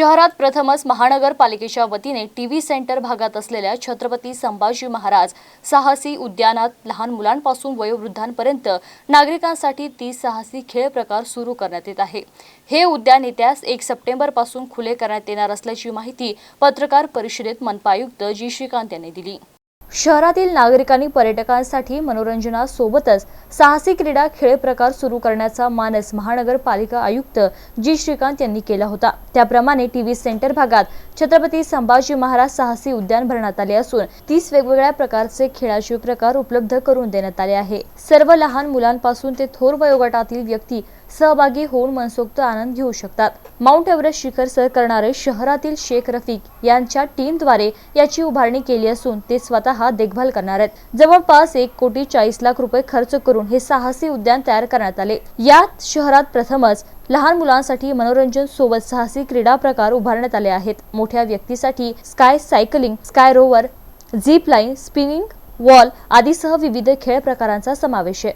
शहरात प्रथमच महानगरपालिकेच्या वतीने टीव्ही सेंटर भागात असलेल्या छत्रपती संभाजी महाराज साहसी उद्यानात लहान मुलांपासून वयोवृद्धांपर्यंत नागरिकांसाठी तीस साहसी खेळ प्रकार सुरू करण्यात येत आहे. हे उद्यान येत्या एक सप्टेंबरपासून खुले करण्यात येणार असल्याची माहिती पत्रकार परिषदेत मनपा आयुक्त जी श्रीकांत यांनी दिली. शहरातील नागरिकांनी पर्यटकांसाठी मनोरंजनासोबतच साहसी क्रीडा खेळ प्रकार सुरू करण्याचा मानस महानगरपालिका आयुक्त जी श्रीकांत यांनी केला होता. त्याप्रमाणे टीव्ही सेंटर भागात छत्रपती संभाजी महाराज साहसी उद्यान भरण्यात आले असून तीस वेगवेगळ्या प्रकारचे खेळाचे प्रकार उपलब्ध करून देण्यात आले आहे. सर्व लहान मुलांपासून ते थोर वयोगटातील व्यक्ती सहभागी होऊन मनसोक्त आनंद घेऊ शकतात. माउंट एव्हरेस्ट शिखर सर करणारे शहरातील शेख रफिक यांच्या टीमद्वारे याची उभारणी केली असून ते स्वतः स्वतः देखभाल करणार आहेत. जवळपास एक कोटी चाळीस लाख रुपये खर्च करून हे साहसी उद्यान तयार करण्यात आले. यात शहरात प्रथमच लहान मुलांसाठी मनोरंजन सोबत साहसी क्रीडा प्रकार उभारण्यात आले आहेत. मोठ्या व्यक्तीसाठी sky cycling sky rover zip line spinning wall आदीसह विविध खेळ प्रकारांचा समावेश आहे.